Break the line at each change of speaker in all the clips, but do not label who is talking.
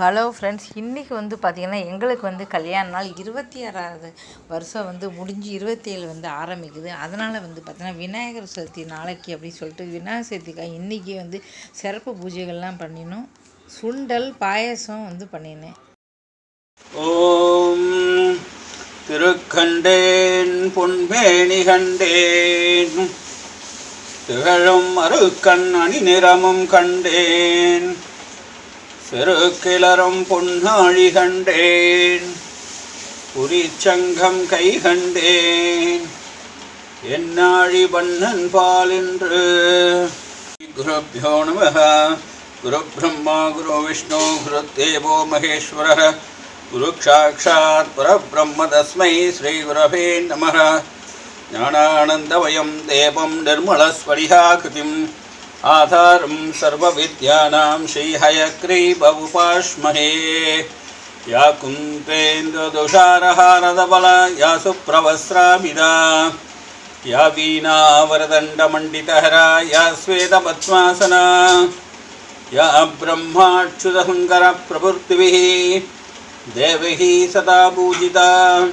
Hello friends இன்றைக்கி வந்து பார்த்திங்கன்னா எங்களுக்கு வந்து கல்யாண நாள் இருபத்தி ஆறாவது வருஷம் வந்து முடிஞ்சு இருபத்தேழு வந்து ஆரம்பிக்குது. அதனால் வந்து பார்த்திங்கன்னா விநாயகர் சதுர்த்தி நாளைக்கு அப்படின்னு சொல்லிட்டு விநாயகர் சதுர்த்திக்காக இன்றைக்கி வந்து சிறப்பு பூஜைகள்லாம் பண்ணினோம். சுண்டல் பாயசம் வந்து பண்ணினேன்.
ஓம் திருக்கண்டேன் பொன்மேனி கண்டேன். திகழும் அருக்கண் அணி நிறமும் கண்டேன். செருக்கிளரும் பொன்னாழி கண்டேன். புரிச்சங்கம் கை கண்டேன். என்னாழி வண்ணன் பாலின்று குருப்பியோ நம குரு பிரம்மா குரு விஷ்ணு குரு தேவோ மகேஸ்வர குரு சாட்சாத் பரபிரம்ம தஸ்மை ஸ்ரீ குரவே நம ஞானானந்தமயம் தேவம் நிர்மலஸ்வரியாகிருதிம் आधारं सर्वविद्यानां श्रीहयग्रीवमुपास्महे या कुन्तेन्दुषारहारदबला या सुप्रवस्राभिदा या वीणावरदण्डमण्डितहरा, या श्वेतपद्मासना या ब्रह्माच्युतशङ्करप्रभृतिभिः देवैः सदा पूजिता।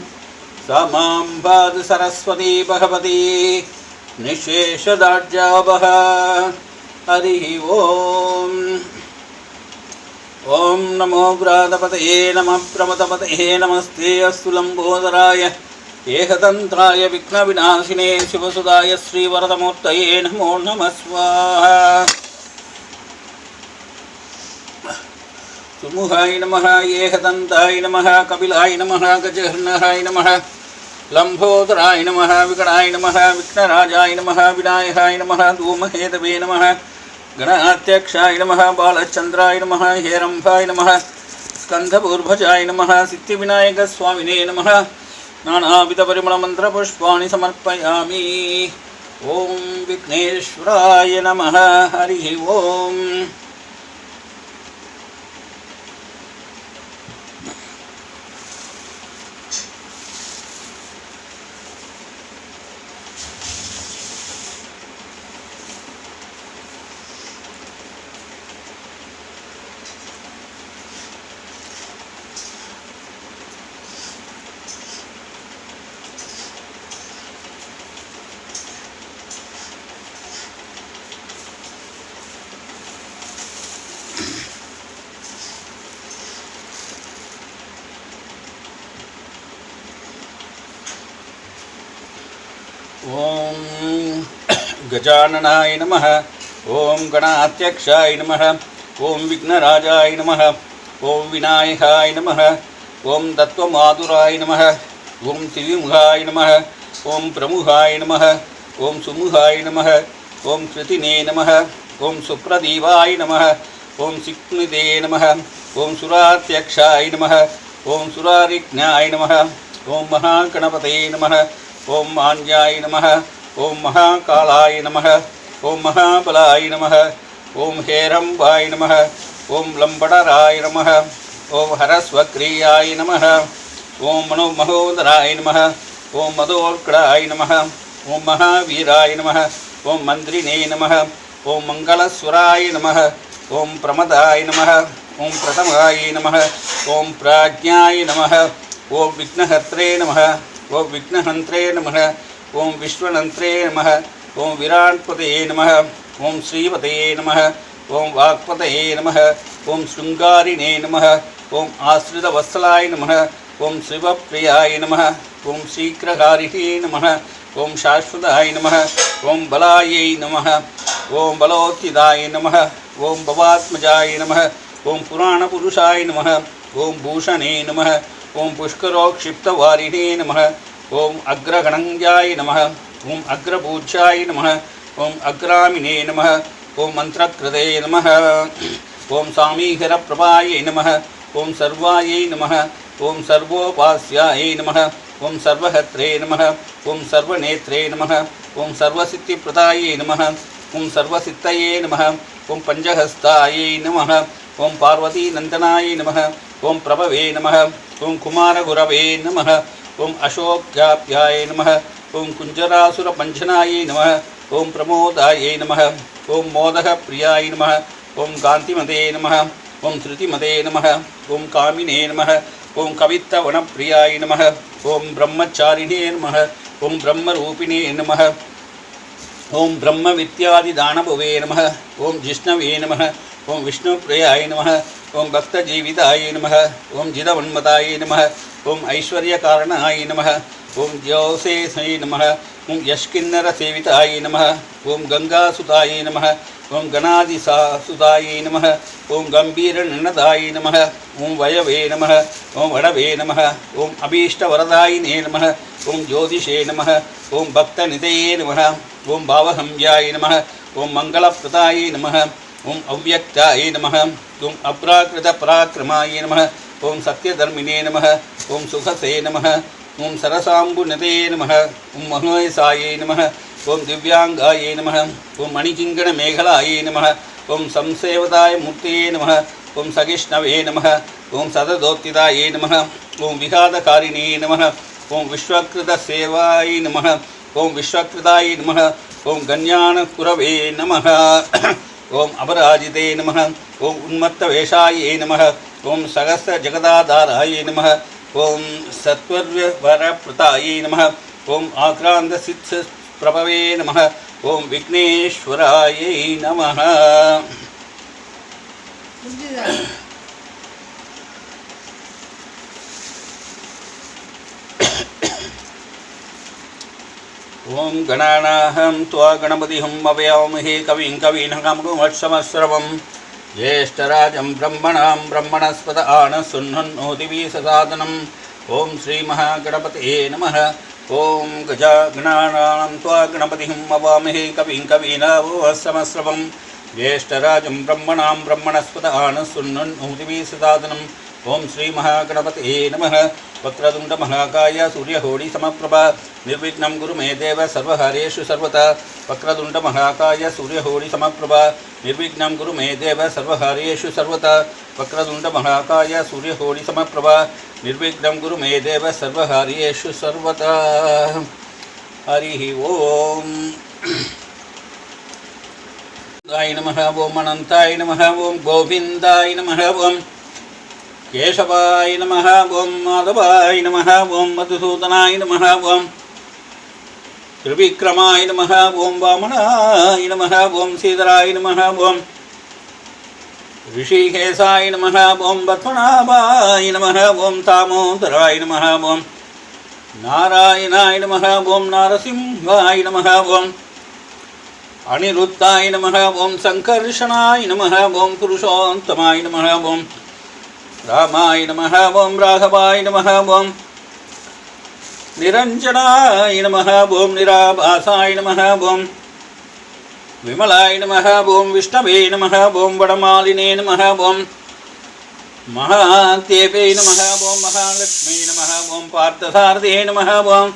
सा माँ सरस्वती भगवती। निःशेषदाढ्यावः हरि ओम्। ॐ नमो व्रातपतये नमः प्रमतपतये नमस्ते। अस्तु लम्बोदराय ఏకతంత్రాయ విఘ్న వినాశినే శివసుదాయ శ్రీవరదమూర్తయే నమో నమ సుముహాయ నమ ఏకదంతాయ నమ కపిలాయ నమ గజహర్ణహాయ నమ లంబోదరాయ నమ వికటాయ నమ విఘ్నరాజాయ నమ వినాయకాయ నమ ధూమహేతవే నమ गणाध्यक्षाय नमः बालचन्द्राय नमः हेरम्भाय नमः स्कन्धपूर्भजाय नमः सिद्धिविनायकस्वामिने नमः नानाविधपरिमलमन्त्रपुष्पाणि समर्पयामि ॐ विघ्नेश्वराय नमः हरिः ओम् ॐ गजाननाय नमः ॐ गणाध्यक्षाय नमः ॐ विघ्नराजाय नमः ॐ विनायकाय नमः ॐ तत्त्वमातुराय नमः ॐ त्रिविमुखाय नमः ॐ प्रमुखाय नमः ॐ सुमुखाय नमः ॐ कृतिने नमः ॐ सुप्रदीवाय नमः ॐ सिक्मिते नमः ॐ सुराध्यक्षाय नमः ॐ सुरारिज्ञाय नमः ॐ महागणपतये नमः ஓம் ஆஞ்சாய நமக ஓம் மகாகாலாய நமக ஓம் மகாபலாய நமக ஓம் ஹேரம்பாய் நமக ஓம் லம்படராய நமக ஓம் ஹரஸ்வக்ரியாய நமக ஓம் மனோ மகோதராய நமக ஓம் மதோர்கடாய நமக ஓம் மகாவீராய நமக ஓம் மந்திரினே நமக ஓம் மங்களஸ்வராய நமக ஓம் பிரமதாய நமக ஓம் பிரதமாய நமக ஓம் பிராஜ்ஞாய நமக ஓம் விக்னஹத்ரே நமக नमः ॐ विघ्नहन्त्रे नमः ॐ विश्वनन्त्रे नमः ॐ विराट्पतये नमः ॐ श्रीपतये नमः ॐ वाक्पतये नमः ॐ शृङ्गारिणे नमः ॐ आश्रितवत्सलाय नमः ॐ शिवप्रियाय नमः ॐ शीघ्रकारिणे नमः ॐ शाश्वताय नमः ॐ बलायै नमः ॐ बलोत्थिताय नमः ॐ भवात्मजाय नमः ॐ पुराणपुरुषाय नमः ॐ भूषणे ஓம் புஷ்கரோக்ஷிப்தவாரிணே நம ஓம் அக்ரகணங்காய் நம ஓம் அக்ரபூஜாய் நம ஓம் அக்ராமினே நம ஓம் மந்திரகிருதே நம ஓம் சாமீகர பிரபாயை நம ஓம் சர்வாயை நம ஓம் சர்வோபாஸ்யாயை நம ஓம் சர்வஹத்ரே நம ஓம் சர்வநேத்ரே நம ஓம் சர்வசித்திப்பிரதாயை நம ஓம் சர்வசித்தையே நம ஓம் பஞ்சஹஸ்தாயை நம ஓம் பார்வதி நந்தனாயை நம ஓம் பிரபவே நம ஓம் குமாரகுரவே நம ஓம் அசோக்யாப்யாய நம ஓம் குஞ்சராசுர பஞ்சனாயை நம ஓம் பிரமோதாயை நம ஓம் மோதக பிரியாய நம ஓம் காந்திமதே நம ஓம் திருதிமதே நம ஓம் காமினே நம ஓம் கவித்தவனப்பிரியாய நம ஓம் பிரம்மச்சாரிணே நம ஓம் பிரம்மரூபிணே நம ஓம் பிரம்ம வித்யாதிதானபுவே நம ஓம் ஜிஷ்ணவே நம ஓம் விஷ்ணுப்பிரியாய நம ஓம் பக்த பக்தஜீவிதாய நம ஓம் ஜித ஜிதவன்மதாய நம ஓம் ஐஸ்வர்ய ஐஸ்வர்யகாரணாய நம ஓம் ஜோசேசை நம ஓம் யஷ்கின்னர சேவிதாய நம ஓம் கங்காசுதாய நம ஓம் கணாதிசா சுதாய நம ஓம் கம்பீர நின்னதாய நம ஓம் வயவே நம ஓம் வடவே நம ஓம் அபீஷ்டவரதாயினே நம ஓம் ஜோதிஷே நம ஓம் பக்த நிதையே நம ஓம் பாவஹம்யாய நம ஓம் மங்களப்பிரதாய நம ஓம் அவ்வக்தாய நம ஓம் அப்ராகிருத பராக்கிரமாய நம ஓம் சத்யதர்மினே நம ஓம் சுகசே நம ஓம் சரசாம்புநதே நம ஓம் மகேசாயே நம ஓம் திவ்யாங்காயே நம ஓம் மணிகிங்கண மேகலாயே நம ஓம் சம்சேவதாய மூர்த்தியே நம ஓம் சகிஷ்ணவே நம ஓம் சததோத்திதாயே நம ஓம் விகாதகாரிணே நம ஓம் விஸ்வகிருத சேவாய நம ஓம் விஸ்வகிருதாய நம ஓம் கன்யான குரவே நம ஓம் அபராஜிதே நம ஓம் உன்மத்த வேஷாயே நம ஓம் சகஸ்ர ஜெகதாதாராய நம ஓம் சத்வர்வரப்பிரதாயை நம ஓம் ஆக்ராந்த சித் பிரபவே நம ஓம் விக்னேஸ்வராயை நம ஓம் கணானாகம் துவா கணபதிஹம் அவயாமஹே கவிங் கவீனகமுமஸ்ரவம் ஜேஷ்டராஜம் பிரம்மணாம் பிரம்மணஸ்பத ஆன சுன்னோதிவி சசாதனம் ஓம் ஸ்ரீ மகாகணபதியே நம ஓம் கஜா கணானாம் துவா கணபதிஹம் அவாமஹே கவிங் கவீனாவோஸ்ரமஸ்ரவம் ஜேஷ்டராஜம் பிரம்மணாம் பிரம்மணஸ்பத ஆன சுன்னோதிவி सदादनम् ॐ श्रीमहागणपतये नमः। वक्रतुण्डमहाकाय सूर्यहोडिसमप्रभा निर्विघ्नं गुरु मे देव सर्वहरेषु सर्वथा। वक्रतुण्डमहाकाय सूर्यहोडिसमप्रभा निर्विघ्नं गुरु मे देव सर्वहरेषु सर्वथा। वक्रतुण्डमहाकाय सूर्यहोडिसमप्रभा निर्विघ्नं गुरु मे देव सर्वहर्येषु सर्वथा। हरिः य नमः ॐ अनन्ताय नमः ॐ गोविन्दाय नमः கேசவாய் நம ஓம் மாதவாய் நம ஓம் மதுசூதனாய் நம ஓம் திரிவிக்ரமாய் நம ஓம் வாமனாய் நம ஓம் சீதராய் நம ஓம் ரிஷிகேசாய் நம ஓம் பத்மநாபாய் நம ஓம் தாமோதராய் நம ஓம் நாராயணாய் நம ஓம் நாரசிம்ஹாய் நம ஓம் அனிருத்தாய் நம ஓம் சங்கர்ஷனாய் நம ஓம் புருஷோத்தமாய் நம ஓம் ராமாய நம ஓம் ராகவாய நம ஓம் நிரஞ்சனாய நம ஓம் நிராபாசாய நம ஓம் விமலாய நம ஓம் விஷ்ணவே நம ஓம் வடமாலினே நம ஓம் மகாத்தேபே நம ஓம் மகாலட்சுமி நம ஓம் பார்த்தசாரதே நம ஓம்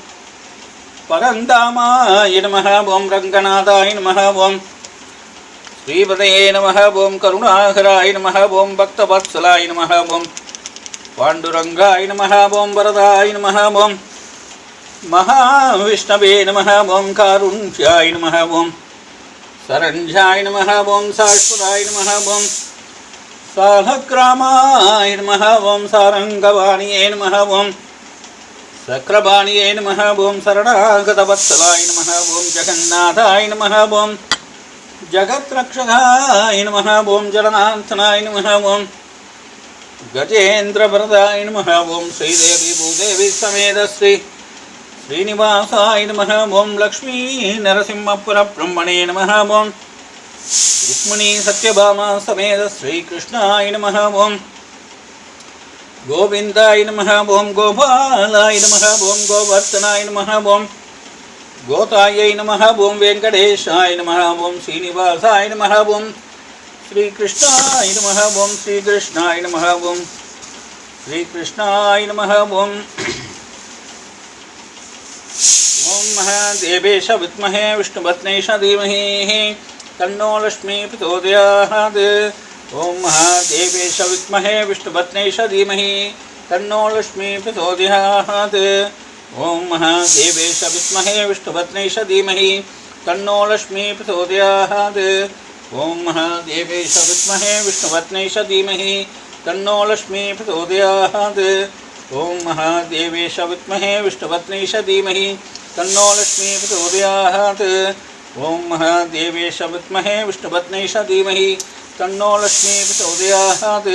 பரந்தாமாய நம ஓம் ரங்கநாதாய நம ஓம் ஸ்ரீபதயே நம ஓம் கருணாகராய நம ஓம் பக்தவத்சலாய நம ஓம் பாண்டுரங்காய நம ஓம் வரதாய நம ஓம் மகாவிஷ்ணவே நம ஓம் காருண்யாய நம ஓம் சரஞ்சாய நம ஓம் சாஸ்வதாய நம ஓம் சாலக்ராமாய நம ஓம் சாரங்கவாணியே நம ஓம் சக்கரபாணியே நம ஓம் சரணாகதவத்சலாய நம ஓம் ஜெகநாதாய நம ஓம் ஜகத்ரக்ஷகாய நம ஓம் ஜலநாந்தனாய நம ஓம் கஜேந்திரபரதாய நம ஓம் ஸ்ரீதேவி பூதேவி சமேத ஸ்ரீ ஸ்ரீனிவாசாய நம ஓம் லக்ஷ்மீ நரசிம்மபுர பிரம்மணே நம ஓம் ருக்மிணி சத்யபாமா சமேத ஸ்ரீகிருஷ்ணாய நம ஓம் கோவிந்தாய நம ஓம் கோபாலாய நம ஓம் கோவர்த்தனாய நம ஓம் गोतायै नमः ॐ वेङ्कटेशाय नमः ॐ श्रीनिवासाय नमः ॐ श्रीकृष्णाय नमः ॐ श्रीकृष्णाय नमः ॐ श्रीकृष्णाय नमः ॐ ॐ महादेवेश विद्महे विष्णुपत्नेश धीमहि तन्नो लक्ष्मी प्रचोदयात् ॐ महादेवेश विद्महे विष्णुपत्नेश धीमहि तन्नो लक्ष्मी प्रचोदयात् ॐ महादेवेश विद्महे विष्णुपत्नेश धीमहि, तन्नो लक्ष्मी प्रचोदयात्। ॐ महादेवेश विद्महे विष्णुपत्नीश धीमहि, तन्नो लक्ष्मी प्रचोदयात्। ॐ महादेवेश विद्महे विष्णुपत्नीश धीमहि, तन्नो लक्ष्मी प्रचोदयात्। ॐ महादेवेश विद्महे विष्णुपत्नीश धीमहि, तन्नो लक्ष्मी प्रचोदयात्।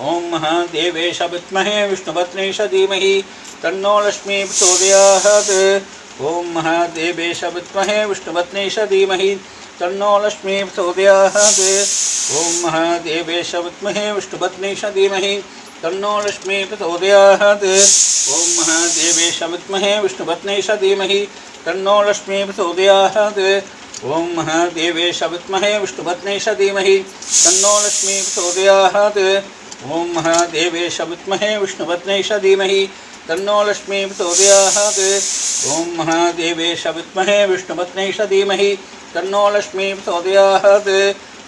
ॐ महादेवेश विद्महे विष्णुपत्नीश धीमहि तन्नो लक्ष्मी प्रचोदयात् ॐ महादेवे शविद्महे विष्णुपत्ने स धीमहि। तन्नो लक्ष्मी प्रचोदयात् ॐ महादेवे शविद्महे विष्णुपत्ने स धीमहि। तन्नो लक्ष्मी प्रचोदयात् ॐ महादेवे शविद्महे विष्णुपत्ने स धीमहि। तन्नो लक्ष्मी प्रचोदयात् ॐ महादेवे शविद्महे विष्णुपत्ने स धीमहि। तन्नो लक्ष्मी प्रचोदयात् ॐ महादेवे शविद्महे विष्णुपत्ने स धीमहि। तन्नो लक्ष्मी प्रचोदयात् ॐ महादेवेश विद्महे विष्णुपत्नीश धीमहि। तन्नो लक्ष्मी प्रचोदयात्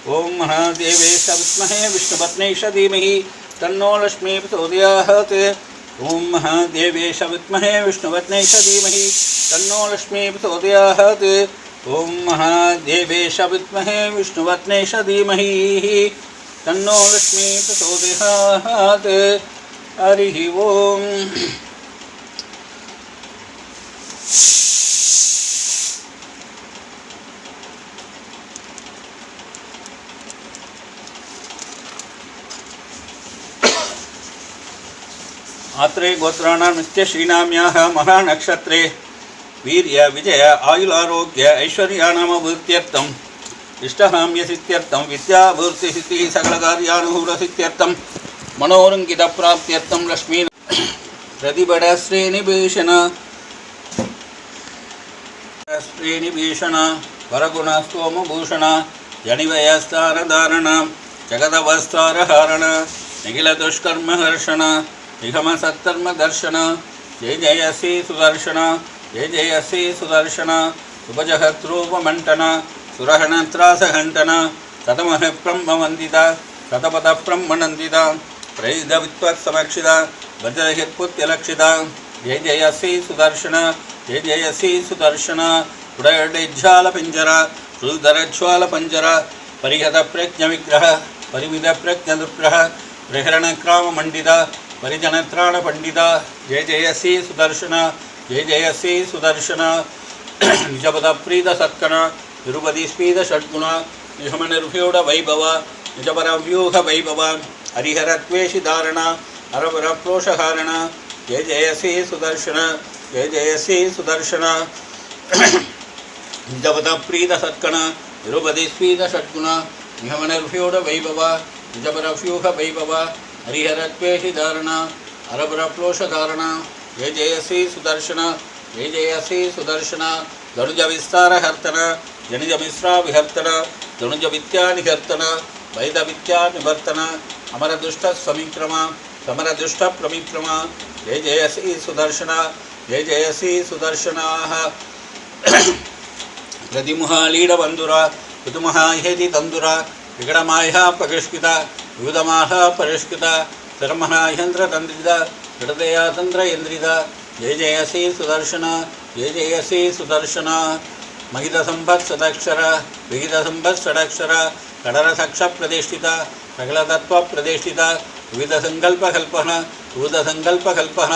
ॐ महादेवेश विद्महे विष्णुपत्नीश धीमहि। तन्नो लक्ष्मी प्रचोदयात् ॐ महादेवेश विद्महे विष्णुपत्नीश धीमहि। तन्नो लक्ष्मी प्रचोदयात् ॐ महादेवेश विद्महे विष्णुपत्नीश धीमहि। तन्नो लक्ष्मी प्रचोदयात् हरिः ओम्। आत्रे गोत्राणां नित्यश्रीनाम्याः महानक्षत्रे वीर्य विजय आयुलारोग्य ऐश्वर्यानामभूत्यर्थम् इष्टहाम्यसित्यर्थं विद्याभूर्तिसिद्धिः सकलकार्यानुकूलसित्यर्थं मनोरङ्कितप्राप्त्यर्थं लक्ष्मी ಶಸ್ತ್ರೀನಿಭೀಷಣ ವರಗುಣಸ್ತೋಮಭೂಷಣ ಜನಿವಯಸ್ತಾರಧಾರಣ ಜಗದವಸ್ತಾರಹಾರಣ ನಿಖಿಲದುಷ್ಕರ್ಮಹರ್ಷಣ ನಿಗಮಸತ್ಕರ್ಮದರ್ಶನ ಜಯ ಜಯ ಶ್ರೀ ಸುದರ್ಶನ ಜಯ ಜಯ ಶ್ರೀ ಸುದರ್ಶನ ಸುಭಜಹತ್ರೂಪಮಂಟನ ಸುರಹಣತ್ರಾಸಘಂಟನ ಸತಮಹ ಬ್ರಹ್ಮವಂದಿತ ಸತಪಥ ಬ್ರಹ್ಮನಂದಿತ ಪ್ರೈದ ವಿತ್ವತ್ಸಮಕ್ಷಿತ ಭಜರಹಿತ್ಪುತ್ಯಲಕ್ಷಿತ ಜಯ ಜಯ ಶ್ರೀ ಸುದರ್ಶನ ஜெய ஜெய ஸ்ரீ சுதர்ஷன உடடெஜ்ஜால பஞ்சர ருதரஜ்வால பஞ்சர பரிகத பிரஜ விக்கிரக பரிமித பிரஜ துர்கிரக பிரகரண கிராம மண்டிதா பரிஜனத்ராண பண்டிதா ஜெய ஜெய ஸ்ரீ சுதர்ஷன ஜெய ஜெய ஸ்ரீ சுதர்ஷன நிஜபத பிரீத சத்கண நிருபதி ஸ்பீத ஷட்குண நிகம நிர்வியோட வைபவ நிஜபர வியூக வைபவ ஹரிஹர துவேஷி தாரண அரபர புரோஷஹாரண ஜெய ஜெய சுதர்ஷன जय जय श्री सुदर्शन। जपदप्रीत सत्कण निरुपदिस्वीत षट्गुण निहमनर्फ्यूढ वैभव निजपरफ्यूह वैभव हरिहरत्वेषि धारणा धारण जय जय श्री सुदर्शन, जय जय श्री सुदर्शन। धनुजविस्तारहर्तन, जनिजमिश्राविहर्तन, धनुजविद्यानिहर्तन अमरदुष्ट अमरदुष्टसमिक्रमा समरदुष्टप्रमिक्रमा। जय जय श्री सुदर्शन। ಜಯ ಜಯ ಶ್ರೀ ಸುದರ್ಶನಾಹ. ಪ್ರತಿಮುಹ ಲೀಡಬಂಧುರ ಋತುಮುಹ ಹೇತಿ ತಂದುರ ವಿಕಟಮಾಯ ಪರಿಷ್ಕೃತ ವಿವಿಧಮಾಹ ಪರಿಷ್ಕೃತ ಧರ್ಮಃ ಯಂತ್ರ ತಂದ್ರಿದ ಹೃದಯ ತಂತ್ರ ಎಂದ್ರಿದ ಜಯ ಜಯ ಶ್ರೀ ಸುದರ್ಶನ ಜಯ ಜಯ ಶ್ರೀ ಸುದರ್ಶನ. ಮಹಿತ ಸಂಪತ್ ಸದಕ್ಷರ ವಿಹಿತ ಸಂಪತ್ ಷಡಕ್ಷರ ಕಡರಸಕ್ಷ ಪ್ರತಿಷ್ಠಿತ ಸಕಲತತ್ವ ಪ್ರತಿಷ್ಠಿತ, ವಿವಿಧ ಸಂಕಲ್ಪ ಕಲ್ಪನ, ವಿವಿಧ ಸಂಕಲ್ಪ ಕಲ್ಪನ.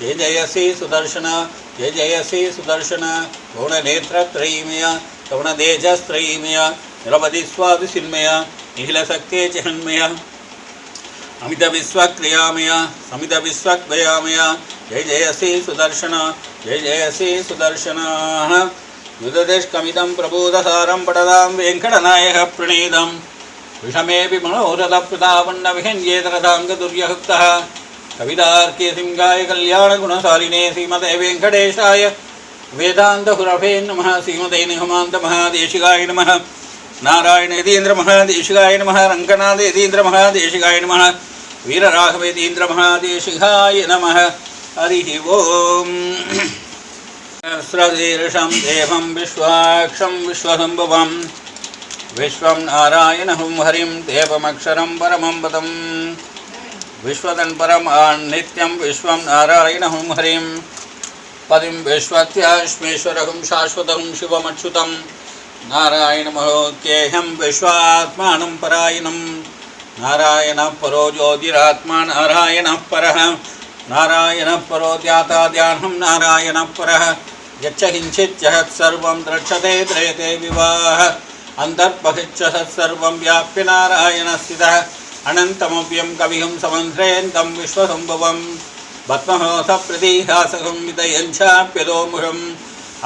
जय जय श्री सुदर्शन, जय जय श्री सुदर्शन, गौणनेत्रत्रयीमय गौणदेजस्त्रयीमय निरवधिस्वादिशिन्मय निखिलशक्ते चिहन्मय अमित विश्वक्रियामय समित विश्वक्वयामय जय जय श्री सुदर्शन, जय जय श्री सुदर्शन। युधदेष्कमिदं प्रबोधसारं पठदां वेङ्कटनायकः प्रणीतं विषमेऽपि मनोरथप्रतापन्नविहन्येतरदाङ्गदुर्यहुक्तः कवितार्के सिंहाय कल्याणगुणशालिने श्रीमते वेङ्कटेशाय नमः, श्रीमते निगमान्तमहादेशिकाय नमः, नारायण यतीन्द्रमहादेशिकाय नमः, रङ्गनाथ यतीन्द्रमहादेशिकाय नमः नमः। हरिः ओम्। सहस्रशीर्षं देवं विश्वाक्षं विश्वसम्भवं। विश्वं नारायणहं हरिं, देवमक्षरं परमं पदं विश्वतन्परमान् नित्यं विश्वं नारायणहं हरिं। पदिं विश्वत्याश्मेश्वरहं शिवमच्युतं नारायणमहोक्येऽहं विश्वात्मानं परायणं नारायणः परो ज्योतिरात्मा नारायणः परः। नारायणः परो ध्याता ध्यानं नारायणः परः। यच्च किञ्चित् द्रयते विवाह। अन्तर्बहिश्च सत्सर्वं व्याप्य नारायणस्थितः। అనంతమవ్యం కవిహం సమంధ్రయంతం విశ్వసంభవం భత్మహోస ప్రతిహాసకం విదయంచాప్యదోముఖం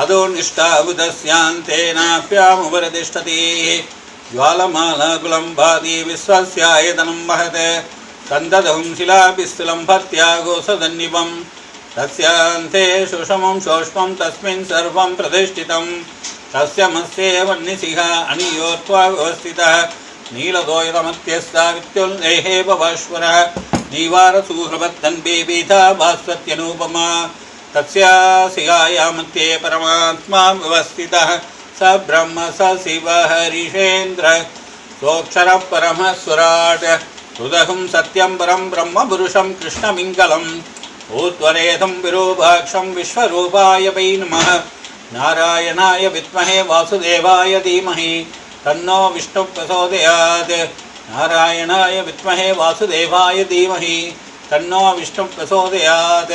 అదోనిష్టాబుధస్యాంతేనాప్యాముపరతిష్టతి జ్వాలమాలాకులం భాతి విశ్వస్యాయతనం వహత్ సందదం శిలాపిస్థులం భర్త్యా గోసదన్నిపం తస్యాంతే సుషమం సూక్ష్మం తస్మిన్ సర్వం ప్రతిష్ఠితం తస్య మస్యే వన్నిసిహ అనియోత్వా వ్యవస్థిత नीलदोयतमत्यस्तावित्युल्लेहे भवाश्वरः नीवारसूहृवत्तन्बेबीधा भास्वत्यनुपमा तस्यासिगाया मध्ये परमात्मा व्यवस्थितः। स ब्रह्म, स शिव, हरिषेन्द्र। सोऽक्षरः परमः सुराट् हृदहं सत्यं परं ब्रह्मपुरुषं कृष्णमिङ्गलम्। ऊर्ध्वरेधं विरूपाक्षं विश्वरूपाय वै नमः। नारायणाय विद्महे वासुदेवाय धीमहि। तन्नो विष्णु प्रचोदयात् नारायणाय विद्महे वासुदेवाय धीमहि। तन्नो विष्णु प्रचोदयात्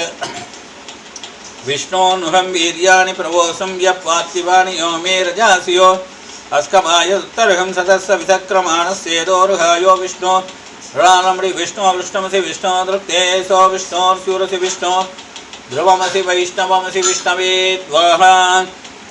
विष्णोऽनुहं वीर्याणि प्रवोसं यः पार्थिवानि यो मे रजासियो। अस्कमाय उत्तरहं सदस्य विचक्रमाणस्येदोरुहायो विष्णो। ऋणानमृ विष्णो विष्णुमसि विष्णो दृप्ते सो विष्णोर्स्यूरसि विष्णो। ध्रुवमसि वैष्णवमसि विष्णवे त्वाहा।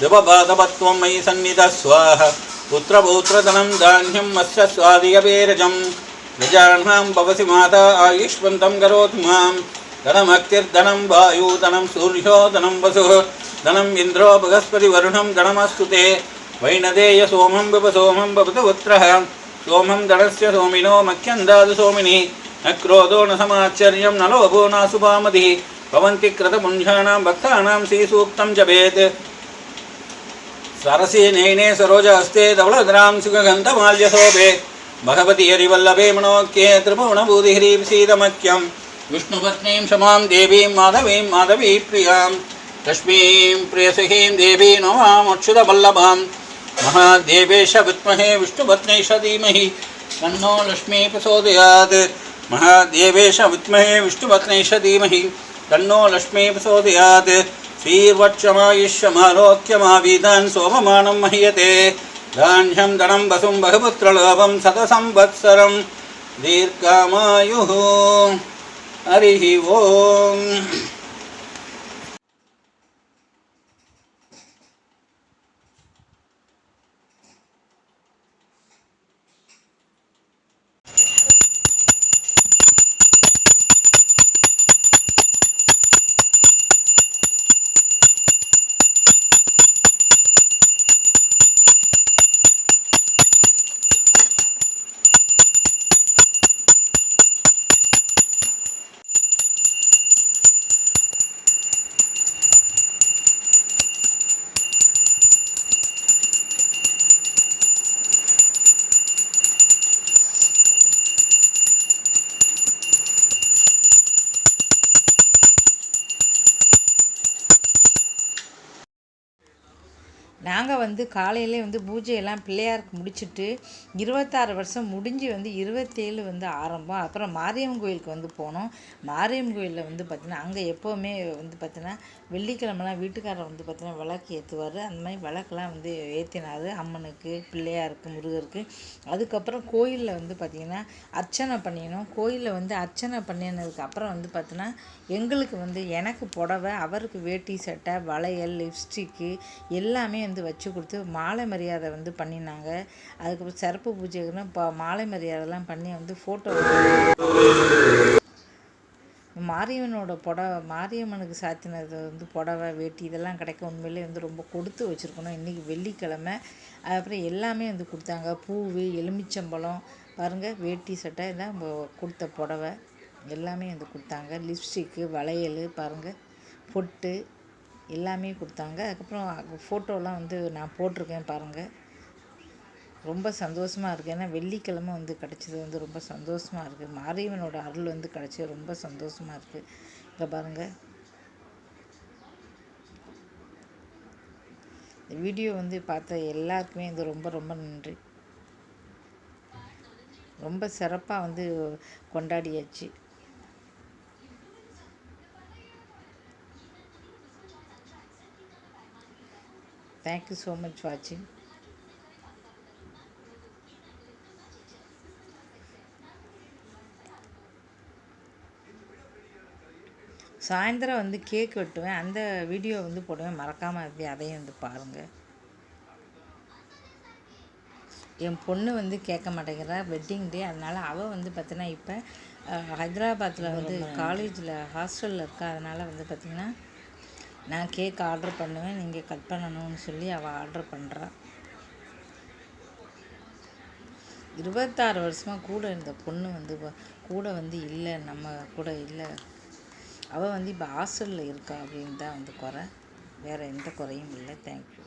दिवपादपत्वं मयि सन्निधः स्वाहा। पुत्रपौत्रधनं धान्यं मत्स्य स्वादिगपेरजं निजानां भवसि माता आयुष्मन्तं करोतु माँ। धनमक्तिर्धनं वायुधनं सूर्यो धनं वसुः। धनम् इन्द्रो बृहस्पतिवरुणं गणमस्तु ते। वैनदेय सोमं बप सोमं बपतु पुत्रः। सोमं धनस्य सोमिनो मख्यन्दादु सोमिनि। न क्रोधो न समाश्चर्यं न लोभो न सुभामतिः भवन्ति कृतपुञ्जानां भक्तानां श्रीसूक्तं जपेत् सरसि नयने सरोजहस्ते धवलधरां सुखगन्धमाल्यशोभे भगवति हरिवल्लभे मनोक्ये त्रिभुवनभूतिह्रीं सीदमख्यं विष्णुपत्नीं क्षमां देवीं माधवीं माधवी प्रियां लक्ष्मीं प्रियसखीं देवीं नमामच्युतवल्लभां महादेवेश विद्महे विष्णुपत्नीश धीमहि तन्नो लक्ष्मी प्रचोदयात् महादेवेश विद्महे विष्णुपत्नीश धीमहि तन्नो लक्ष्मी प्रचोदयात् श्रीर्वक्षमायुष्यमारोग्यमावीतान् ஸ்ரீர்வட்சமாயுஷ்யமாலோக்கியமாவீதான் சோமமானம் மஹியதே. தானியம் தனம் வசும் பகுபுத்திரலோபம் சதசம்வத்சரம். தீர்க்கமாயு ஹரி
ஓம். வந்து காலையிலே வந்து பூஜையெல்லாம் பிள்ளையாருக்கு முடிச்சுட்டு இருபத்தாறு வருஷம் முடிஞ்சு வந்து இருபத்தேழு வந்து ஆரம்பம். அப்புறம் மாரியம்மன் கோயிலுக்கு வந்து போனோம். மாரியம்மன் கோயிலில் வந்து பார்த்திங்கன்னா அங்கே எப்போவுமே வந்து பார்த்திங்கன்னா வெள்ளிக்கிழமெல்லாம் வீட்டுக்காரர் வந்து பார்த்திங்கன்னா விளக்கு ஏற்றுவார் அந்த மாதிரி விளக்கெல்லாம் வந்து ஏற்றினார் அம்மனுக்கு பிள்ளையாருக்கு முருகருக்கு. அதுக்கப்புறம் கோயிலில் வந்து பார்த்திங்கன்னா அர்ச்சனை பண்ணினோம். கோயிலில் வந்து அர்ச்சனை பண்ணினதுக்கு அப்புறம் வந்து பார்த்திங்கன்னா எங்களுக்கு வந்து எனக்கு புடவை அவருக்கு வேட்டி சட்டை வளையல் லிப்ஸ்டிக்கு எல்லாமே வந்து வச்சு கொடுத்து மாலை மரியாதை வந்து பண்ணினாங்க. அதுக்கப்புறம் சிறப்பு பூஜைக்குன்னு இப்போ மாலை மரியாதைலாம் பண்ணி வந்து ஃபோட்டோ மாரியம்மனோட புடவை மாரியம்மனுக்கு சாத்தினது வந்து புடவை வேட்டி இதெல்லாம் கிடைக்க உண்மையிலே வந்து ரொம்ப கொடுத்து வச்சுருக்கணும். இன்றைக்கி வெள்ளிக்கிழமை. அதுக்கப்புறம் எல்லாமே வந்து கொடுத்தாங்க. பூவு எலுமிச்சம்பழம் பாருங்கள் வேட்டி சட்டை இதான் கொடுத்த புடவை. எல்லாமே வந்து கொடுத்தாங்க. லிப்ஸ்டிக்கு வளையல் பாருங்கள் பொட்டு எல்லாமே கொடுத்தாங்க. அதுக்கப்புறம் ஃபோட்டோலாம் வந்து நான் போட்டிருக்கேன் பாருங்கள் ரொம்ப சந்தோஷமாக இருக்குது ஏன்னா வெள்ளிக்கிழமை வந்து கிடச்சது வந்து ரொம்ப சந்தோஷமாக இருக்குது மாரியம்மனோட அருள் வந்து கிடச்சது ரொம்ப சந்தோஷமாக இருக்குது இங்கே பாருங்கள் இந்த வீடியோ வந்து பார்த்த எல்லாருக்குமே வந்து ரொம்ப ரொம்ப நன்றி. ரொம்ப சிறப்பாக வந்து கொண்டாடியாச்சு. தேங்க்யூ ஸோ மச் வாட்சிங் சாயந்தரம் வந்து கேக் வெட்டுவேன். அந்த வீடியோ வந்து போடுவேன். மறக்காமல் அப்படி அதையும் வந்து பாருங்கள் என் பொண்ணு வந்து கேட்க மாட்டேங்கிறா. வெட்டிங் டே அதனால் அவள் வந்து பார்த்தீங்கன்னா இப்போ ஹைதராபாத்தில் வந்து காலேஜில் ஹாஸ்டலில் இருக்கா. அதனால் வந்து பார்த்திங்கன்னா நான் கேக் ஆர்டர் பண்ணுவேன் நீங்கள் கட் பண்ணணும்னு சொல்லி அவள் ஆர்டர் பண்ணுறா இருபத்தாறு வருஷமாக கூட இருந்த பொண்ணு வந்து கூட வந்து இல்லை நம்ம கூட இல்லை. அவள் வந்து இப்போ ஹாஸ்டலில் இருக்கா அப்படின்னு தான் வந்து குறை. வேறு எந்த குறையும் இல்லை. தேங்க்யூ